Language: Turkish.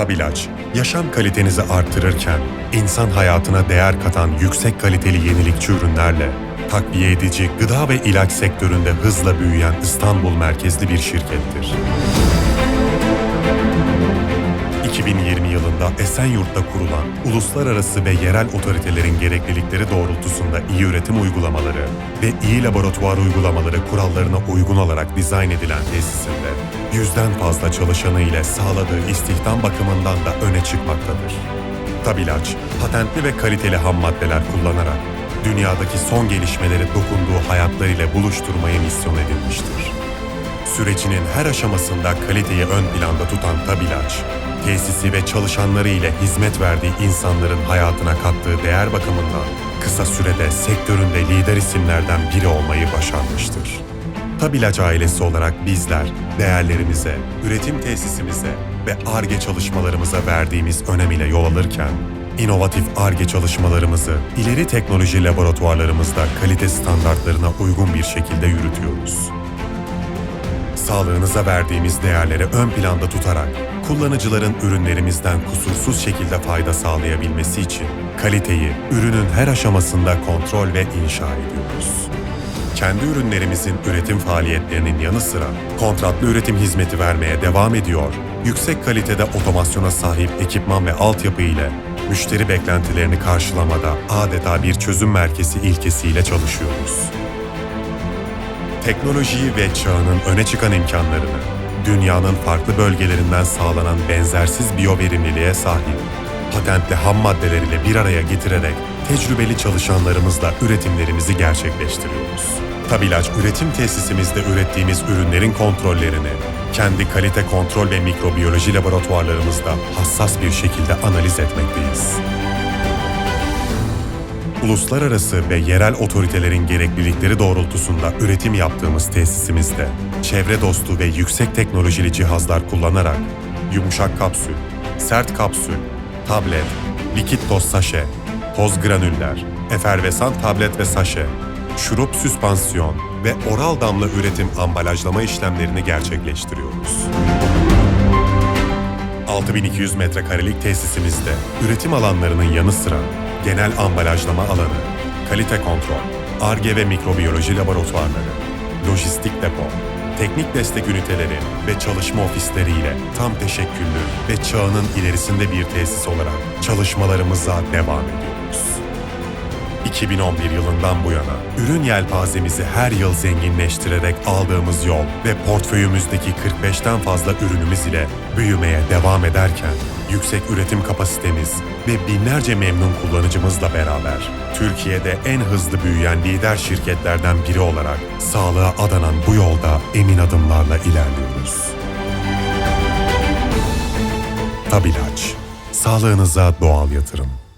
Tabilaç, yaşam kalitenizi artırırken insan hayatına değer katan yüksek kaliteli yenilikçi ürünlerle takviye edici gıda ve ilaç sektöründe hızla büyüyen İstanbul merkezli bir şirkettir. 2020 yılında Esenyurt'ta kurulan uluslararası ve yerel otoritelerin gereklilikleri doğrultusunda iyi üretim uygulamaları ve iyi laboratuvar uygulamaları kurallarına uygun olarak dizayn edilen tesisinde yüzden fazla çalışanı ile sağladığı istihdam bakımından da öne çıkmaktadır. Tabilaç, patentli ve kaliteli ham maddeler kullanarak dünyadaki son gelişmeleri dokunduğu hayatlar ile buluşturmayı misyon edinmiştir. Sürecinin her aşamasında kaliteyi ön planda tutan Tabilaç, tesisi ve çalışanları ile hizmet verdiği insanların hayatına kattığı değer bakımından kısa sürede sektöründe lider isimlerden biri olmayı başarmıştır. Tabilaç ailesi olarak bizler değerlerimize, üretim tesisimize ve ARGE çalışmalarımıza verdiğimiz önem ile yol alırken, inovatif ARGE çalışmalarımızı ileri teknoloji laboratuvarlarımızda kalite standartlarına uygun bir şekilde yürütüyoruz sağlığınıza verdiğimiz değerleri ön planda tutarak kullanıcıların ürünlerimizden kusursuz şekilde fayda sağlayabilmesi için kaliteyi ürünün her aşamasında kontrol ve inşa ediyoruz. Kendi ürünlerimizin üretim faaliyetlerinin yanı sıra kontratlı üretim hizmeti vermeye devam ediyor, yüksek kalitede otomasyona sahip ekipman ve altyapı ile müşteri beklentilerini karşılamada adeta bir çözüm merkezi ilkesiyle çalışıyoruz teknolojiyi ve çağının öne çıkan imkanlarını, dünyanın farklı bölgelerinden sağlanan benzersiz biyoverimliliğe sahip, patentli ham maddeler ile bir araya getirerek tecrübeli çalışanlarımızla üretimlerimizi gerçekleştiriyoruz. Tabilaç üretim tesisimizde ürettiğimiz ürünlerin kontrollerini kendi kalite kontrol ve mikrobiyoloji laboratuvarlarımızda hassas bir şekilde analiz etmekteyiz. Uluslararası ve yerel otoritelerin gereklilikleri doğrultusunda üretim yaptığımız tesisimizde çevre dostu ve yüksek teknolojili cihazlar kullanarak yumuşak kapsül, sert kapsül, tablet, likit toz saşe, toz granüller, efervesan tablet ve saşe, şurup süspansiyon ve oral damla üretim ambalajlama işlemlerini gerçekleştiriyoruz. 6200 metrekarelik tesisimizde üretim alanlarının yanı sıra genel ambalajlama alanı, kalite kontrol, ARGE ve mikrobiyoloji laboratuvarları, lojistik depo, teknik destek üniteleri ve çalışma ofisleriyle tam teşekküllü ve çağının ilerisinde bir tesis olarak çalışmalarımıza devam ediyoruz. 2011 yılından bu yana ürün yelpazemizi her yıl zenginleştirerek aldığımız yol ve portföyümüzdeki 45'ten fazla ürünümüz ile büyümeye devam ederken yüksek üretim kapasitemiz ve binlerce memnun kullanıcımızla beraber Türkiye'de en hızlı büyüyen lider şirketlerden biri olarak sağlığa adanan bu yolda emin adımlarla ilerliyoruz. Tabilaç, sağlığınıza doğal yatırım.